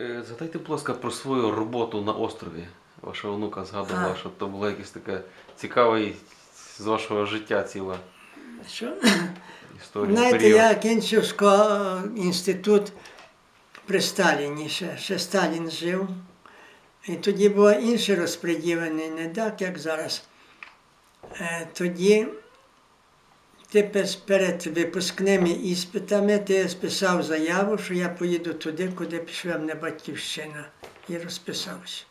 Е, Згадайте, будь ласка, про свою роботу на острові. Ваша онука згадувала, А. що то було якесь таке цікаве з вашого життя ціла Що? історія. Знаєте, період. я кінчив школу, інститут при Сталіні, ще, ще Сталін жив. І тоді було інше розподілення, не так, як зараз. Е, Тоді ти перед випускними іспитами ти списав заяву, що я поїду туди, куди пішла мене батьківщина. І розписався.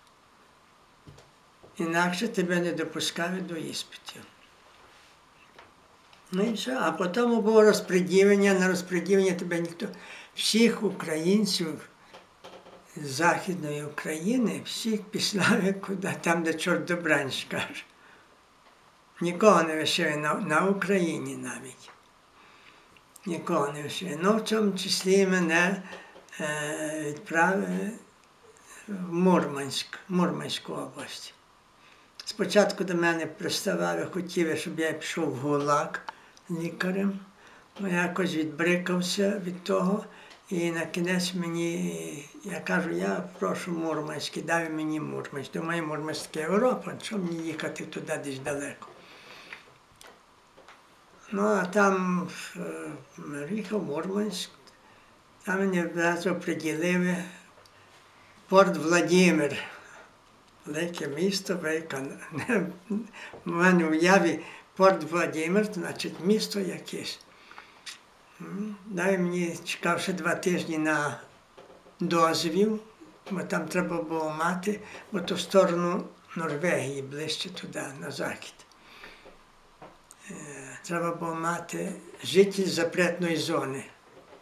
Інакше тебе не допускають до іспитів. Ну і все. А потім було розподілення, на розподілення тебе ніхто. Всіх українців Західної України, всіх післали куди, там, де чорт добранч каже. Нікого не лишили на, на Україні навіть. Нікого не лишили. Ну, в цьому числі мене е, відправили в Мурманськ, Мурманську область. Спочатку до мене приставали, хотіли, щоб я пішов в ГУЛАГ лікарем. Ну, я якось відбрикався від того. І на кінець мені, я кажу, я прошу Мурманський, дай мені Мурманськ. Думаю, Мурманська Європа, що мені їхати туди десь далеко. Ну, а там е, їхав Мурманськ, там мене одразу приділили Порт Владимир. Велике місто, велика. У мене уяві Порт Владимир, значить місто якесь. Дай мені чекав ще два тижні на дозвіл, бо там треба було мати, бо в сторону Норвегії, ближче туди, на захід. Треба було мати житель запретної зони.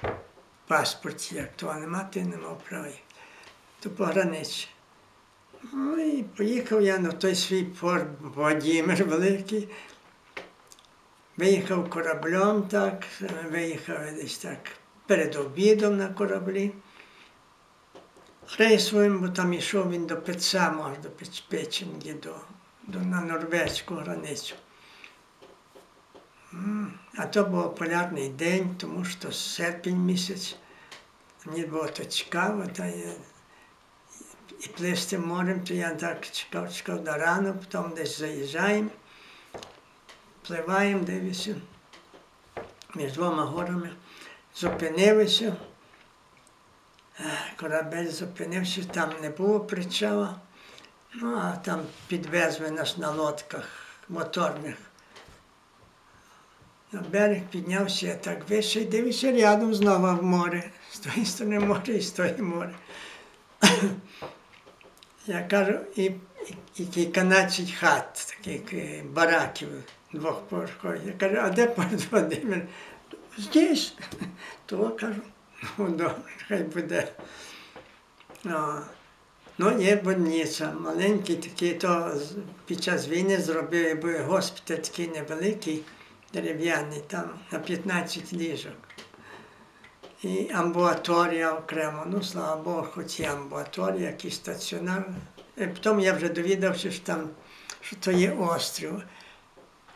В паспорті, як того не мати, не мав права. То пограничі. Ну і поїхав я на той свій порт Владимир Великий. Виїхав кораблем так, виїхав десь так перед обідом на кораблі. Рейсовим, бо там йшов він до Пеца, може, до Печ- до, до, на норвезьку границю. А то був полярний день, тому що серпень місяць. Мені було то цікаво, та я і плисти морем, то я так чекав, чекав до рано, потім десь заїжджаємо, пливаємо, дивимося між двома горами, зупинилися. Е, Корабель зупинився, там не було причала, ну а там підвезли нас на лодках моторних. На берег піднявся я так вище і дивився рядом знову в море. З тої сторони море і з тої море. Я кажу, і, і, і кільканадцять хат, таких е, бараків двохповерхових. Я кажу, а де порт Володимир? Здесь. То кажу, ну добре, хай буде. О, ну, є больниця, маленький такий, то під час війни зробили бо госпіталь такий невеликий, дерев'яний, там на 15 ліжок. І амбулаторія окремо. Ну, слава Богу, хоч і амбулаторія, якийсь стаціонар. І потім я вже довідався, що там що то є острів.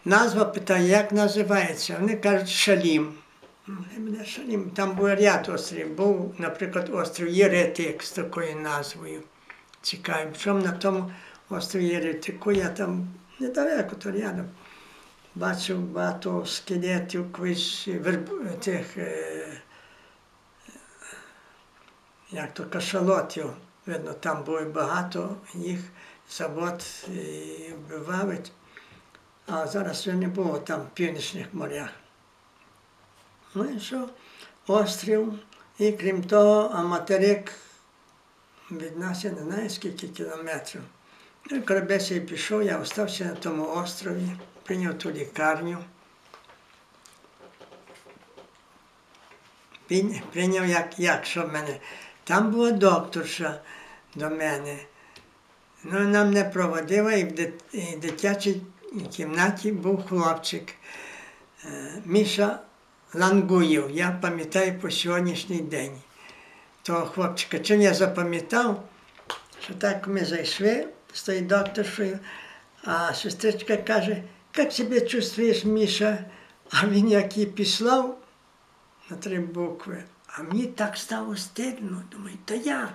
Назва питає, як називається. Вони кажуть Шалім. Шалім. Там був ряд островів. Був, наприклад, острів Єретик з такою назвою. Цікавим. Причому на тому острові Єретику я там недалеко, то рядом. Бачив багато скелетів, колись верб... тих. Е... як то кашалотів. Видно, там було багато їх завод і вбивали. А зараз вже не було там в північних морях. Ну і що? Острів. І крім того, а материк від нас я не знаю скільки кілометрів. Ну, і корабель і пішов, я остався на тому острові, прийняв ту лікарню. Прийняв як, як що в мене. Там була докторша до мене. Ну, вона мене проводила і в дитячій кімнаті був хлопчик е, Міша Лангуєв. Я пам'ятаю по сьогоднішній день того хлопчика. Чим я запам'ятав, що так ми зайшли з тою докторшою, а сестричка каже, як себе чувствуєш, Міша? А він як її післав на три букви. А мені так стало стидно. Думаю, та як?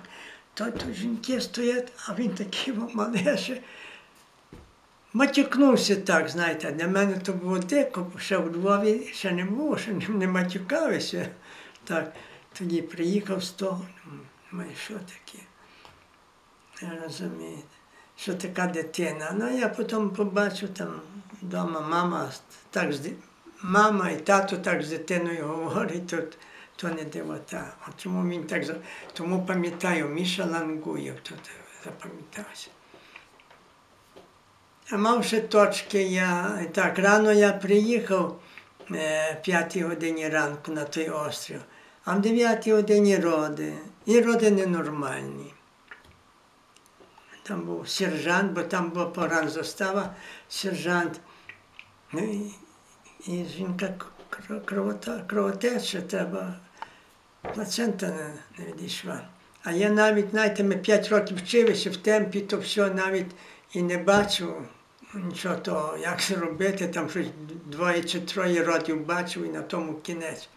то, то жінки стоять, а він такий малеше. Матюкнувся так, знаєте, для мене то було дико, бо ще в Львові ще не було, ще не, матюкалися. Так, тоді приїхав з того, думаю, що таке? Я розумію, що така дитина. Ну я потім побачив там вдома мама так з мама і тато так з дитиною говорить, то, то не дивота. От чому він так тому пам'ятаю, Міша Лангуєв тут запам'ятався. А мав ще точки, я так рано я приїхав в п'ятій годині ранку на той острів, а в дев'ятій годині роди. І роди ненормальні. Там був сержант, бо там була погран застава, сержант. Ну, і, і жінка кровотеча, треба, плацента не, не відійшла. А я навіть, знаєте, ми 5 років вчилися в темпі, то все навіть і не бачив нічого того, як це робити, там щось двоє чи троє років бачив і на тому кінець.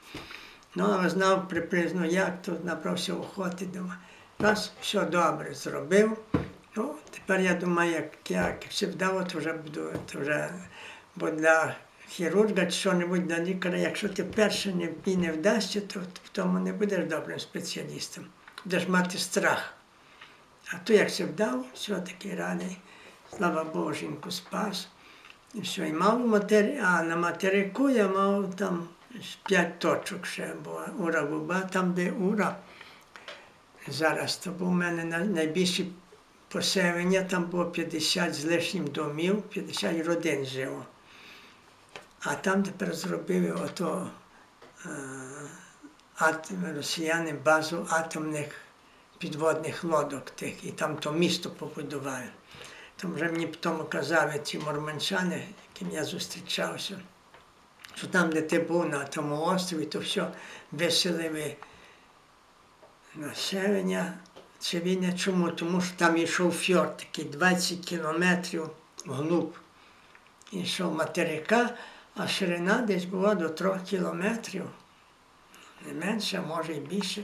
Ну, але знав приблизно як, то набрався охоти дома. Раз все добре зробив. Ну, тепер я думаю, як, як все вдало, то вже буду, то вже, бо для хірурга чи що-небудь для лікаря, якщо ти перше не, не вдасться, то в тому не будеш добрим спеціалістом. Будеш мати страх. А то як все вдав, все-таки радий. Слава Богу, спас. І все, і мав матері... а на материку я мав там п'ять точок ще була. Ура губа, там, де ура. Зараз то був у мене най- найбільше поселення, там було 50 з лишнім домів, 50 родин жило. А там тепер зробили ото е, атом, росіяни базу атомних підводних лодок тих, і там то місто побудували. Там вже мені тому казали ці морманчани, яким я зустрічався, що там, де ти був на тому острові, то все виселили населення цивільне. Чому? Тому що там йшов фьорд, такий 20 кілометрів вглуб. Йшов материка, а ширина десь була до 3 кілометрів, не менше, а може і більше,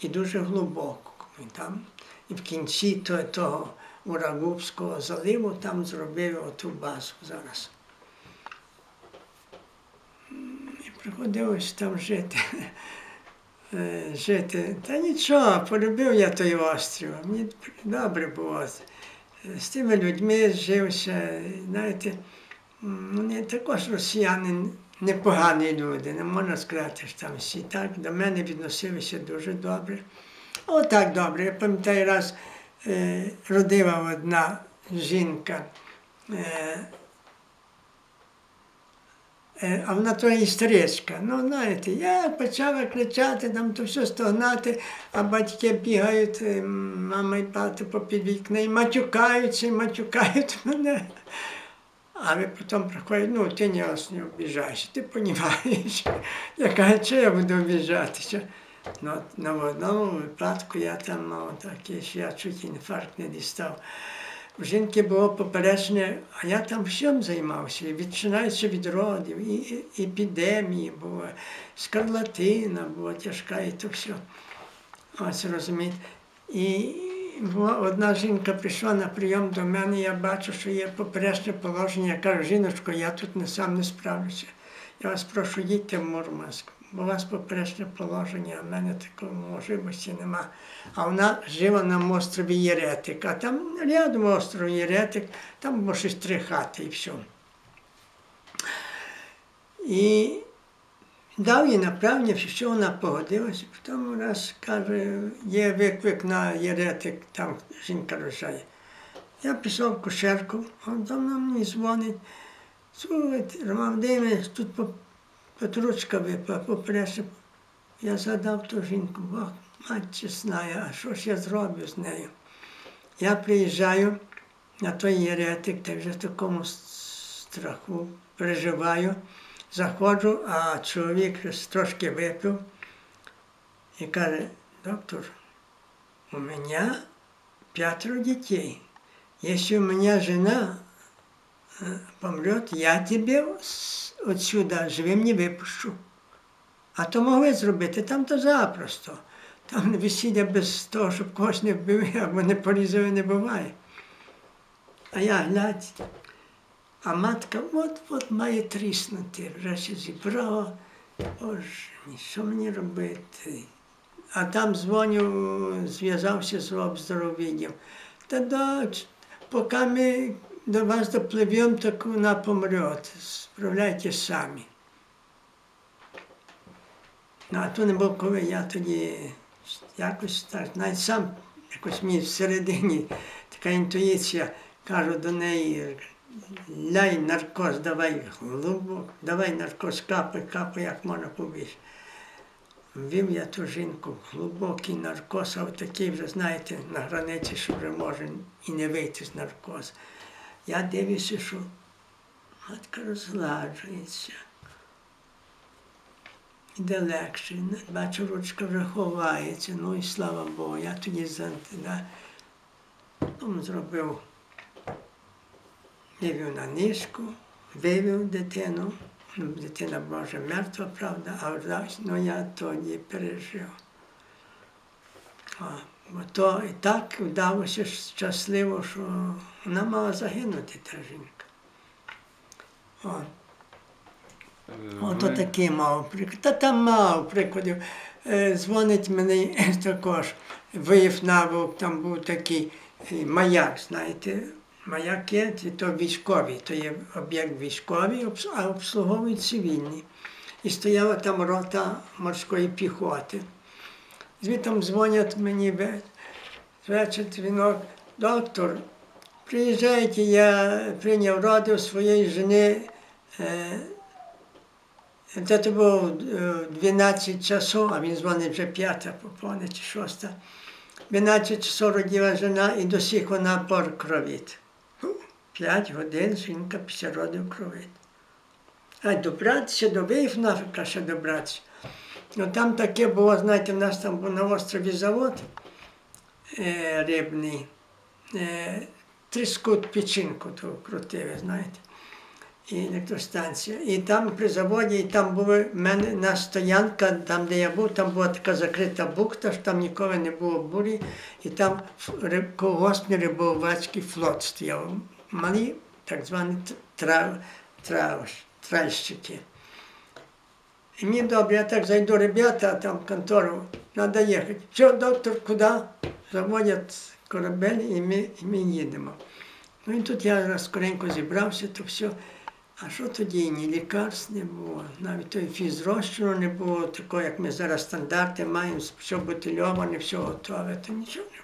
і дуже глибоко. І там, і в кінці то- того Урагубського заливу там зробили оту базу зараз. І приходилось там жити. Е, жити. Та нічого, полюбив я той острів. Мені добре було. З тими людьми жився, знаєте, вони також росіяни непогані люди, не можна сказати, що там всі так до мене відносилися дуже добре. Отак добре. Я пам'ятаю, раз е, родила одна жінка. Е, Е, А вона то істеричка. Ну, знаєте, я почала кричати, там то все стогнати, а батьки бігають, мама і тато попід вікна і матюкаються, і матюкають мене. А ви потім приходять, ну ти не вас не обіжайся, ти розумієш. Я кажу, що я буду обіжатися. Ну, на одному випадку я там мав такий, що я чуть інфаркт не дістав. У жінки було поперечне, а я там всім займався, і починаючи від родів, і, епідемії було, скарлатина була тяжка, і то все. Ось розумієте. І була одна жінка прийшла на прийом до мене, я бачу, що є поперечне положення. Я кажу, жіночко, я тут не сам не справлюся. Я вас прошу, їдьте в Мурманськ, бо у вас поперечне положення, а в мене такої можливості нема. А вона жила на острові Єретик, а там рядом остров Єретик, там щось три хати і все. І дав їй направлення, що вона погодилася. Потім раз каже, є виклик на Єретик, там жінка рожає. Я пішов в кушерку, а там мені дзвонить. Слухайте, Роман Володимирович, тут Петручка випала, попередньо. Я задав ту жінку, Бог, мать чесна, а що ж я зроблю з нею? Я приїжджаю на той єретик, та вже в такому страху переживаю. Заходжу, а чоловік трошки випив і каже, доктор, у мене п'ятеро дітей. Если у меня жена э, помрет, я тебе отсюда живим не випущу. А то могли зробити там то запросто. Там весілля без того, щоб когось не вбив або не порізали, не буває. А я глядь, а матка от-от має тріснути, ще зібрала. Боже, що мені робити? А там дзвоню, зв'язався з обздоровінням. Та доч, поки ми до вас допливемо, так вона помре. Справляйтесь самі. Ну, а то не було коли я тоді якось так, навіть сам якось мені всередині така інтуїція, кажу до неї, ляй наркоз, давай глибоко, давай наркоз, капай, капай, як можна побільше. Ввів я ту жінку глибокий наркоз, а такий вже, знаєте, на границі, що вже може і не вийти з наркозу. Я дивлюся, що матка розгладжується. Іде легше, бачу, ручка вже ховається, ну і слава Богу, я тоді за ну, зробив, вивів на нишку, вивів дитину. Ну, дитина була вже мертва, правда, а вдалося, ну я тоді пережив. А, бо то і так вдалося щасливо, що вона мала загинути, та жінка. О. Ото такий мав приклад. Та там мав прикладів. Е, Дзвонить мені також виїв навук, там був такий е, маяк, знаєте. Моя маяки то військові, то є об'єкт військовий, а обслуговують цивільні. І стояла там рота морської піхоти. Звідти дзвонять мені вечір дзвінок, доктор, приїжджайте, я прийняв раду своєї жени, це е, було 12 часу, а він дзвонить вже п'ята по чи шоста. 12 часов родила жена і досі вона поркровіт. 5 годин жінка після родів кровить. А добратися до виїв нафіка ще добратися. Ну там таке було, знаєте, у нас там був на острові завод е, рибний, е, тріску печінку ту крутили, знаєте, і електростанція. І там при заводі, і там була в мене на стоянка, там, де я був, там була така закрита бухта, що там ніколи не було бурі, і там колгоспний рибовацький флот стояв. Малі так звані трав, трав, тральщики. І мені добре, я так зайду, ребята, там в контору, треба їхати. Що, доктор, куди? Заводять корабель і ми, і ми їдемо. Ну і тут я скоренько зібрався, то все. А що тоді? Ні лікарств не було, навіть той фізрозчину не було, такого, як ми зараз стандарти маємо, все бутильоване, все готове, то нічого не.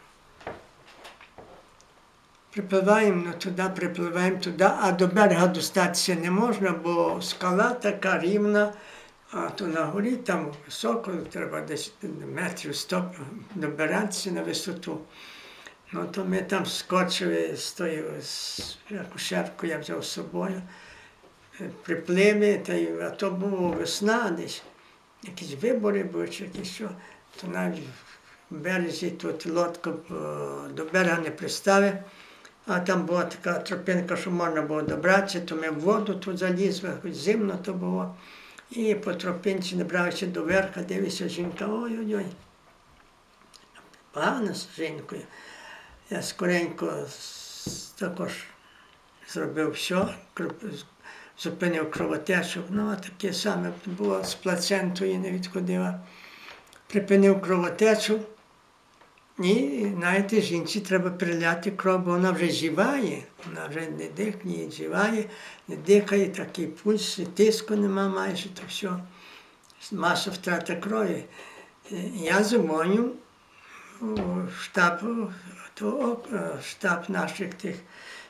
Припливаємо ну, туди, припливаємо туди, а до берега достатися не можна, бо скала така рівна, а то на горі там високо, треба десь метрів сто добиратися на висоту. Ну, то ми там скочили з тою з акушерку, я взяв з собою, е, припливли, та й, а то було весна десь, якісь вибори були чи якісь що, то навіть в березі тут лодку е, до берега не приставив, а там була така тропинка, що можна було добратися, то ми в воду тут залізли, хоч зимно то було. І по тропинці набрався до верха, дивився жінка, ой-ой-ой. Погано з жінкою. Я скоренько також зробив все, зупинив кровотечу. Ну, а таке саме було з плацентою, не відходила. Припинив кровотечу. І, знаєте, жінці треба приляти кров, бо вона вже живає, вона вже не дихає, живає, не дихає, такий пульс, тиску нема майже, то все. Маса втрата крові. Я дзвоню у штаб, то, штаб наших тих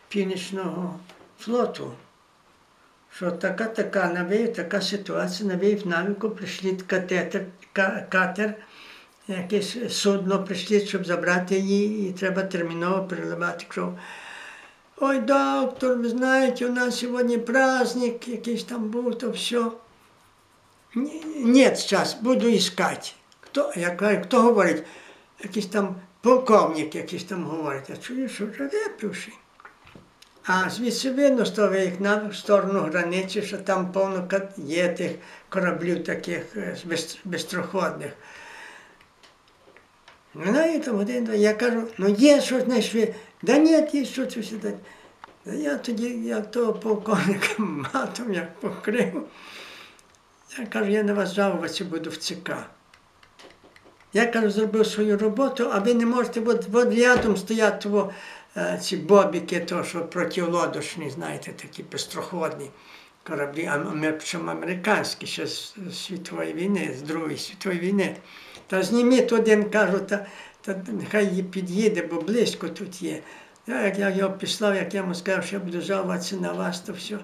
північного флоту. Що така така навів, така ситуація навів навіку, прийшли катетер, ка- катер, якесь судно прийшли, щоб забрати її, і треба терміново переливати кров. Ой, доктор, ви знаєте, у нас сьогодні праздник, якийсь там був, то все. Ні, зараз буду іскати. Хто, я кажу, хто говорить? Якийсь там полковник якийсь там говорить, а чую, що вже випивши. А звідси видно з того вікна в сторону границі, що там повно є тих кораблів таких е, без- безстроходних. Знаєте, один, я кажу, ну є щось знайшли. Да ні, є що це сюди. Та Я тоді, як того полковника матом як покрив. Я кажу, я на вас жалуватися буду в ЦК. Я кажу, зробив свою роботу, а ви не можете, от, рядом стоять е, ці бобіки, то, що протилодочні, знаєте, такі пестроходні кораблі, а причому американські ще з світової війни, з Другої світової війни. Та зніміть один, кажу, та, та нехай під'їде, бо близько тут є. Як я його післав, як я йому сказав, що я буду жалуватися на вас, то все,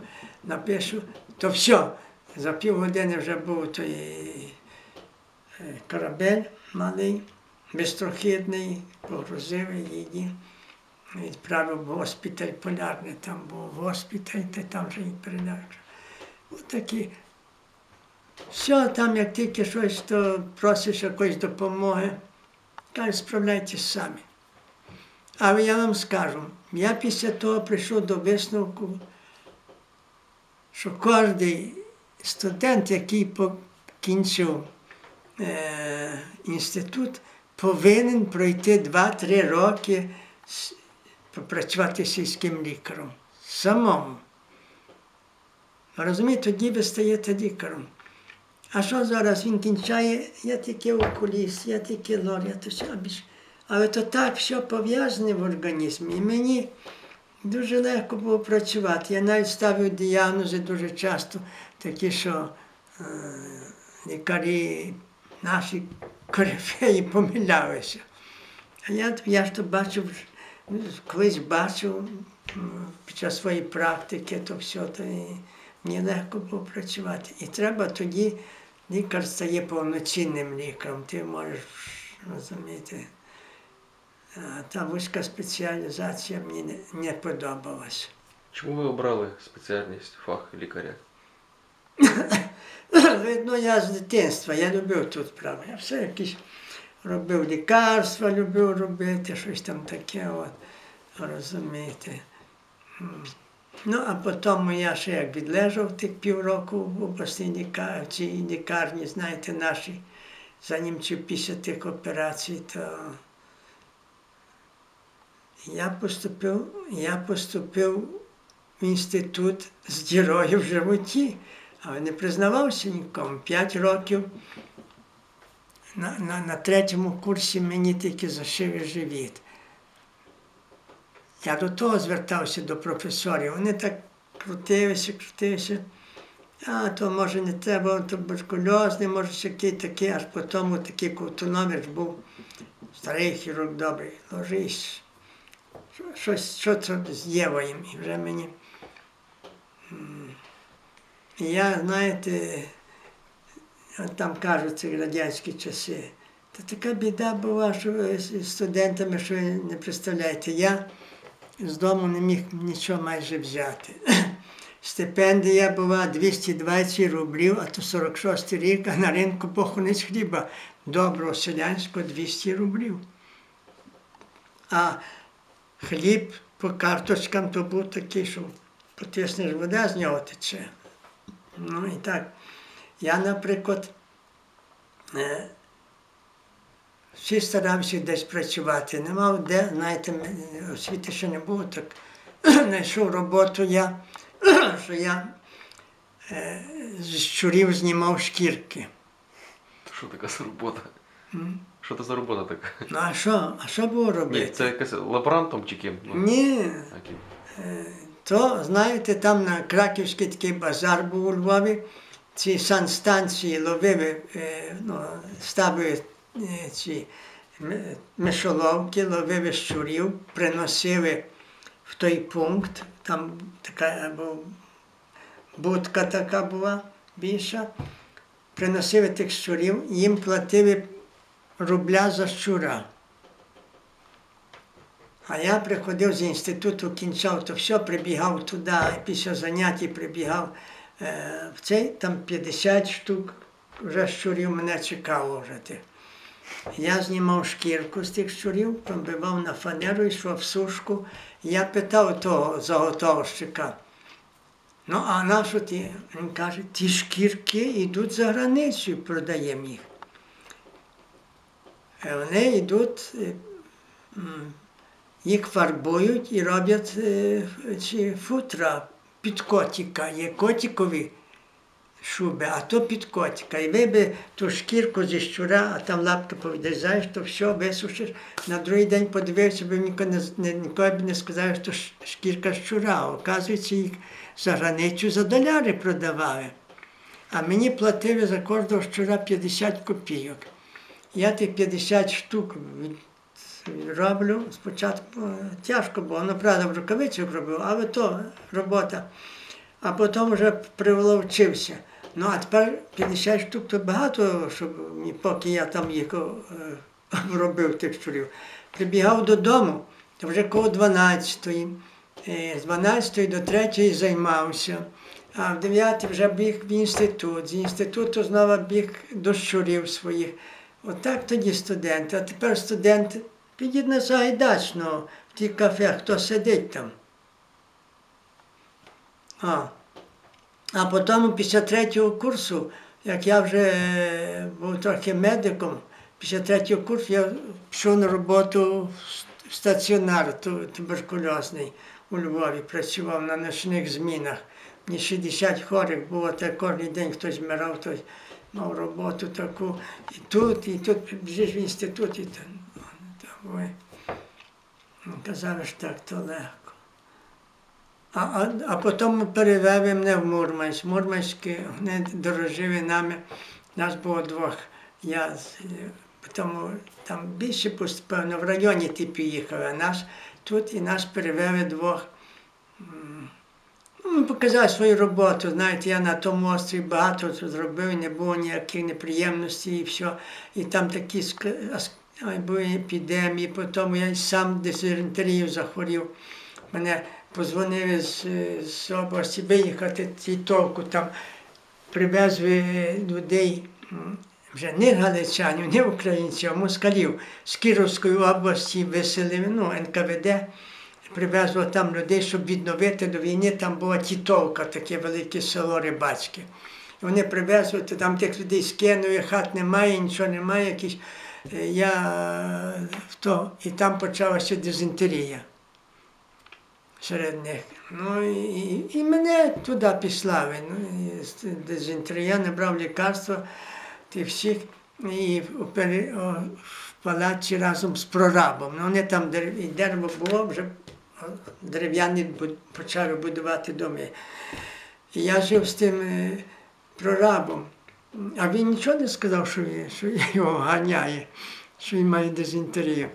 напишу, то все. За півгодини вже був той е, корабель малий, безтрохідний, погрузив її, відправив в госпіталь полярний, там був госпіталь, та там вже її передав. Отакі. Все, там як тільки щось, то просиш якоїсь допомоги, каже, справляйтесь самі. Але я вам скажу, я після того прийшов до висновку, що кожен студент, який покінчив е, інститут, повинен пройти 2-3 роки попрацювати сільським лікарем. Самому. Розумієте, тоді ви стаєте лікарем. А що зараз він кінчає, я тільки окуліст, я тільки лор, я то все більше. Але то так все пов'язане в організмі. І мені дуже легко було працювати. Я навіть ставив діагнози дуже часто, такі, що е, лікарі наші корифеї помилялися. А я, я ж то бачив, колись бачив під час своєї практики, то все, то і мені легко було працювати. І треба тоді, лікар стає повноцінним лікарем, ти можеш розуміти. А Та вузька спеціалізація мені не, не подобалася. Чому ви обрали спеціальність фах лікаря? Видно, я з дитинства, я любив тут право. Я все якісь робив лікарства, любив робити, щось там таке, от, розумієте. Ну, а потім я ще як відлежав тих півроку в обласній лікарні, знаєте, наші за німців після тих операцій, то я поступив, я поступив в інститут з дірою в животі, але не признавався нікому. П'ять років на, на, на третьому курсі мені тільки зашив живіт. Я до того звертався до професорів. Вони так крутилися, крутилися. А то може не треба, туберкульозний, може який такий, аж потім такий Ковтунович був старий хірург добрий. Ложись. Що- Щось, що це з Євою, і вже мені. Я, знаєте, там кажуть, це радянські часи. Та така біда була, що з студентами, що ви не представляєте. Я з дому не міг нічого майже взяти. Стипендія була 220 рублів, а то 46 рік, а на ринку похонець хліба доброго селянського 200 рублів. А хліб по карточкам то був такий, що потиснеш вода з нього тече. Ну і так. Я, наприклад, е, всі старався десь працювати. Не мав де, знаєте, освіти ще не було, так знайшов роботу я, що я е, з щурів знімав шкірки. Що така за робота? Що це за робота така? Ну а що? А що було Ні, робити? це якась лаборантом чи ким? Ну, Ні, а ким? то, знаєте, там на Краківський такий базар був у Львові, ці санстанції ловили, е, ну, ставили е, ці м- мишоловки, ловили щурів, приносили в той пункт, там така будка така була більша, приносили тих щурів, їм платили рубля за щура. А я приходив з інституту, кінчав, то все, прибігав туди, після занять прибігав е, в цей, там 50 штук вже щурів мене чекало вже тих. Я знімав шкірку з тих щурів, пробивав на фанеру, йшов в сушку. Я питав того заготовщика, ну а на що ти? Він каже, ті шкірки йдуть за границю, продаємо їх. Е, Вони йдуть, е, їх фарбують і роблять е, ці футра під котика. Є котикові шуби, а то під котика. І ви би ту шкірку зі щура, а там лапки повідрізаєш, то все висушиш. На другий день подивився, би ніколи не, ніколи б не сказав, що шкірка щура. Оказується, їх за границю за доляри продавали. А мені платили за кожного щура 50 копійок. Я тих 50 штук роблю. Спочатку тяжко було, ну правда, в рукавицях робив, але то робота. А потім вже привловчився. Ну а тепер 50 штук то багато, щоб поки я там їх робив тих щурів. Прибігав додому, то вже коло 12-ї. Е, З 12 до 3 займався. А в 9 вже біг в інститут. З інституту знову біг до щурів своїх. Отак тоді студенти. А тепер студенти підіть на Сагайдачного в ті кафе, хто сидить там. А, а потім після третього курсу, як я вже е, був трохи медиком, після третього курсу я пішов на роботу в стаціонар туберкульозний у Львові, працював на ночних змінах. Мені 60 хворих було, так кожен день хтось вмирав, хтось мав роботу таку. І тут, і тут біжиш в інститут, і там, ой. Ну, Казали, що так то легко. А, а, а потім перевели мене в Мурманськ. Мурманські вони дорожили нами. Нас було двох. Я тому там більше певно в районі ті поїхали, а нас тут і нас перевели двох. Ну, показав свою роботу. Знаєте, я на тому острові багато зробив, не було ніяких неприємностей і все. І там такі були епідемії, потім я сам дизентерію захворів. Мене позвонили з, з області виїхати ті толку там. Привезли людей, вже не галичанів, не українців, а москалів з Кіровської області виселили, ну, НКВД. Привезло там людей, щоб відновити до війни. Там була Тітовка, таке велике село рибацьке. Вони привезли, то там тих людей скинули, хат немає, нічого немає. Якісь, е, я, то, і там почалася дизентерія серед них. Ну і, і мене туди післали. Ну, дизентерія набрав лікарства тих всіх і в, палаці разом з прорабом. Ну, вони там і дерево було, вже дерев'яні почали будувати доми. І я жив з тим е, прорабом. А він нічого не сказав, що, він- що його ганяє, що він має дизентерію.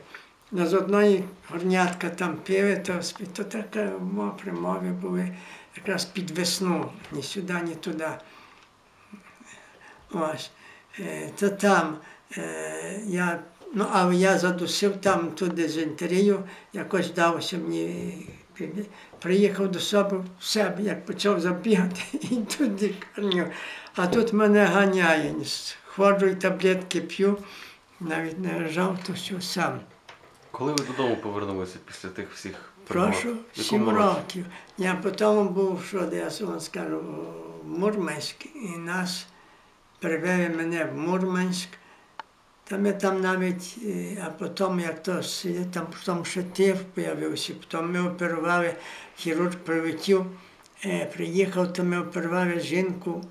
Ну, з одної горнятка там пили, то, то таке мо- примови були якраз під весну, ні сюди, ні туди. Ось. Е, То там е, я, ну, але я задусив там ту дизентерію, якось вдалося мені. Приїхав до себе в себе, як почав забігати, і тут лікарню. А тут мене ганяє. Ходжу і таблетки п'ю, навіть не лежав, то все сам. Коли ви додому повернулися після тих всіх пригод? Прошу, сім років. Я потім був, що я вам скажу, в Мурманськ, і нас привели мене в Мурманськ. Там я там навіть, е, а потім, як то сидів, там потім ще тиф з'явився, потім ми оперували, хірург прилетів, е, приїхав, то ми оперували жінку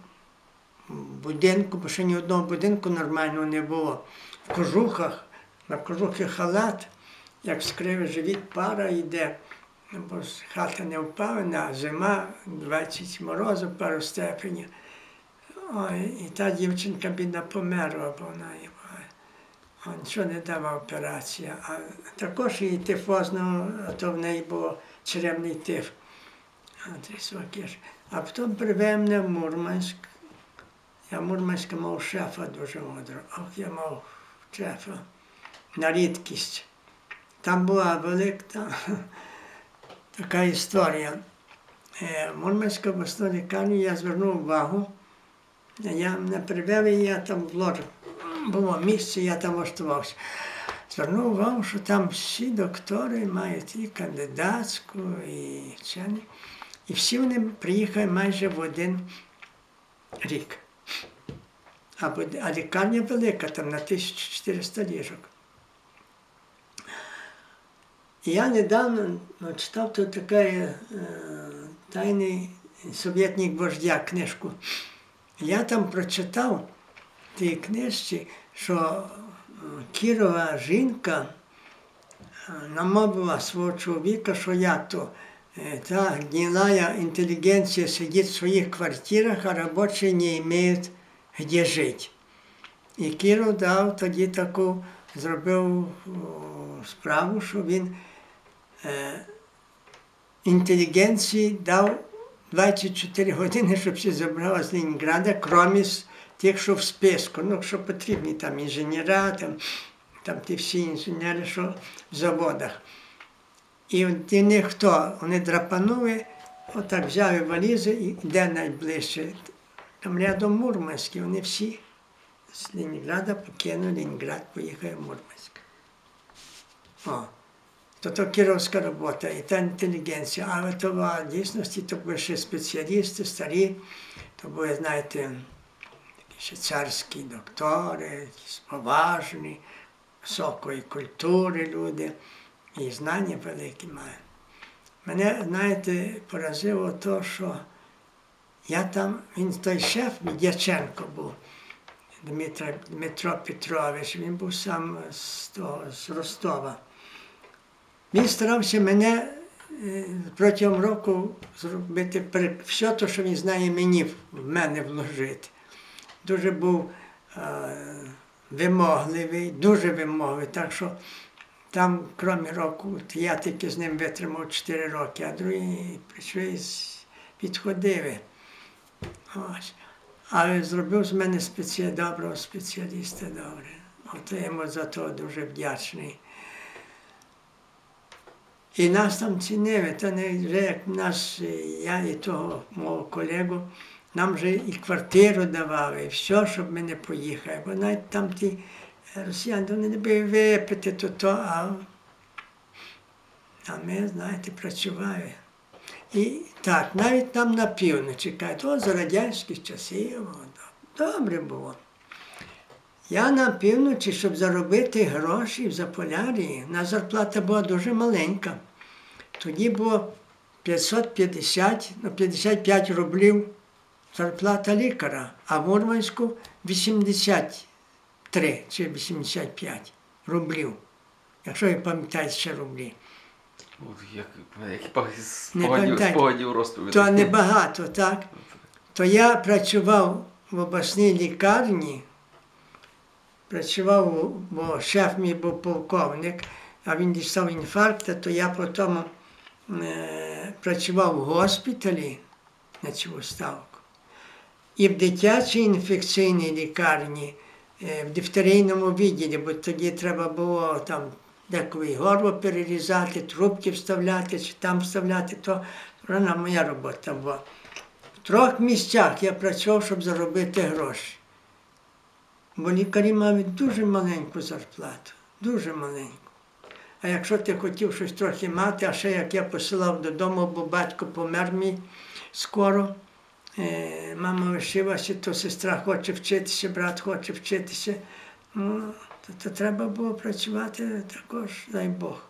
в будинку, бо ще ні одного будинку нормального не було. В кожухах, на кожухи халат, як скриве живіт, пара йде. Бо хата не впавлена, а зима, 20 морозів, пару степенів. Ой, і та дівчинка бідна померла, бо вона. А нічого не дала операція. А також і тифозно, а то в неї було черевний тиф. А. Потім привели мене в Мурманськ. Я в Мурманську мав шефа дуже мудрого. Ох, я мав шефа на рідкість. Там була велика така історія. Е, В Мурманську обласну лікарню я звернув увагу. Я мене привели, я там в ложі. Було місце, я там влаштувався. Звернув увагу, що там всі доктори мають і кандидатську, і вчені. І всі вони приїхали майже в один рік. А лікарня велика, там на 1400 ліжок. Я недавно ну, читав тут таке е, тайний совєтник вождя книжку. Я там прочитав в тій книжці, що е, Кірова жінка е, намовила свого чоловіка, що як то та гнилая інтелігенція сидить в своїх квартирах, а робочі не мають де жити. І Кіров дав тоді таку, зробив справу, що він інтелігенції дав 24 години, щоб всі забрали з Ленінграда, крім тих, що в списку, ну, що потрібні, там інженера, там, там ті всі інженери, що в заводах. І ті ніхто, вони драпанули, отак взяли валізи і де найближче. Там рядом Мурманський, вони всі з Ленінграда покинули Ленінград, поїхали в Мурманськ. О, то то кіровська робота і та інтелігенція, але то в дійсності то були ще спеціалісти, старі, то були, знаєте, ще царські доктори, якісь поважні, високої культури люди і знання великі мають. Мене, знаєте, поразило то, що я там, він той шеф, Дяченко був, Дмитро Петрович, він був сам з, того, з Ростова. Він старався мене е, протягом року зробити все те, що він знає мені, в мене вложити. Дуже був е, вимогливий, дуже вимогливий. Так що там, крім року, я тільки з ним витримав 4 роки, а другі прийшли підходили. Ось. Але зробив з мене спеці... доброго спеціаліста добре. От я йому за то дуже вдячний. І нас там цінили, то не вже як нас, я і того мого колегу, нам вже і квартиру давали, і все, щоб ми не поїхали. Бо навіть там ті росіяни вони не би випити то, то а, а ми, знаєте, працювали. І так, навіть там на півночі кажуть, о, за радянських часів, добре було. Я на півночі, щоб заробити гроші в Заполярії, на зарплата була дуже маленька. Тоді було 550, ну, 55 рублів зарплата лікаря, а в Мурманську 83 чи 85 рублів. Якщо ви пам'ятаєте ще рублі. Як, як спогадів, розповіді. То небагато, так? То я працював в обласній лікарні, працював, бо шеф мій був полковник, а він дістав інфаркт, то я потім працював в госпіталі на цю ставку. І в дитячій інфекційній лікарні, е, в дифтерійному відділі, бо тоді треба було там деколи горло перерізати, трубки вставляти, чи там вставляти, то вона моя робота була. В трьох місцях я працював, щоб заробити гроші. Бо лікарі мають дуже маленьку зарплату, дуже маленьку. А якщо ти хотів щось трохи мати, а ще як я посилав додому, бо батько помер мій скоро, е, мама лишилася, то сестра хоче вчитися, брат хоче вчитися, ну, то, то треба було працювати також, дай Бог.